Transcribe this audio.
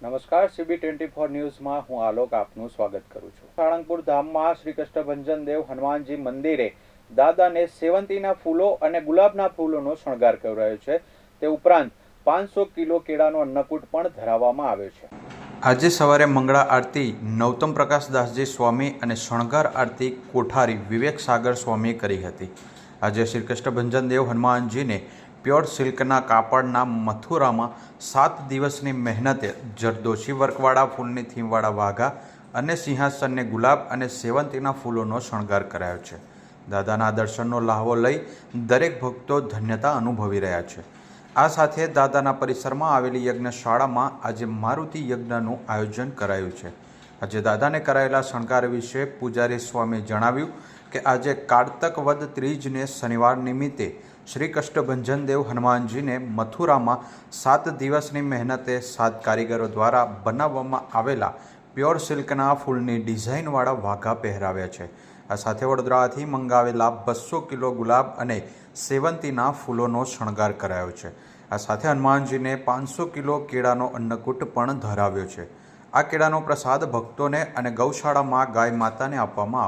નમસ્કાર, CB twenty four ન્યૂઝમાં હું આલોક આપનું સ્વાગત કરું છું. સાળંગપુર ધામમાં શ્રી કષ્ટભંજન દેવ હનુમાનજી મંદિરે દાદાને સેવંતીના ફૂલો અને ગુલાબના ફૂલોનો શણગાર કરાયો છે. તે ઉપરાંત પાંચસો કિલો કેળાનો અન્નકૂટ પણ ધરાવવામાં આવ્યો છે. આજે સવારે મંગળા આરતી નૌતમ પ્રકાશદાસજી સ્વામી અને શણગાર આરતી કોઠારી વિવેક સાગર સ્વામીએ કરી હતી. આજે શ્રી કૃષ્ણભંજન દેવ હનુમાનજીને પ્યોર સિલ્કના કાપડના મથુરામાં સાત દિવસની મહેનતે જરદોશી વર્કવાળા, ફૂલની થીમવાળા વાઘા અને સિંહાસનને ગુલાબ અને સેવંતીના ફૂલોનો શણગાર કરાયો છે. દાદાના દર્શનનો લાહવો લઈ દરેક ભક્તો ધન્યતા અનુભવી રહ્યા છે. આ સાથે દાદાના પરિસરમાં આવેલી યજ્ઞશાળામાં આજે મારુતિ યજ્ઞનું આયોજન કરાયું છે. આજે દાદાને કરાયેલા શણગાર વિશે પૂજારી સ્વામી જણાવ્યું કે આજે કારતક વદ ત્રીજને શનિવાર નિમિત્તે શ્રી કષ્ટભંજન દેવ હનુમાનજીને મથુરામાં સાત દિવસની મહેનતે સાત કારીગરો દ્વારા બનાવવામાં આવેલા પ્યોર સિલ્કના ફૂલની ડિઝાઇનવાળા વાઘા પહેરાવ્યા છે. આ સાથે વડોદરાથી મંગાવેલા બસો કિલો ગુલાબ અને સેવંતીના ફૂલોનો શણગાર કરાયો છે. આ સાથે હનુમાનજીને પાંચસો કિલો કેળાનો અન્નકૂટ પણ ધરાવ્યો છે. આ કેળાનો પ્રસાદ ભક્તોને અને ગૌશાળામાં ગાય માતાને આપવામાં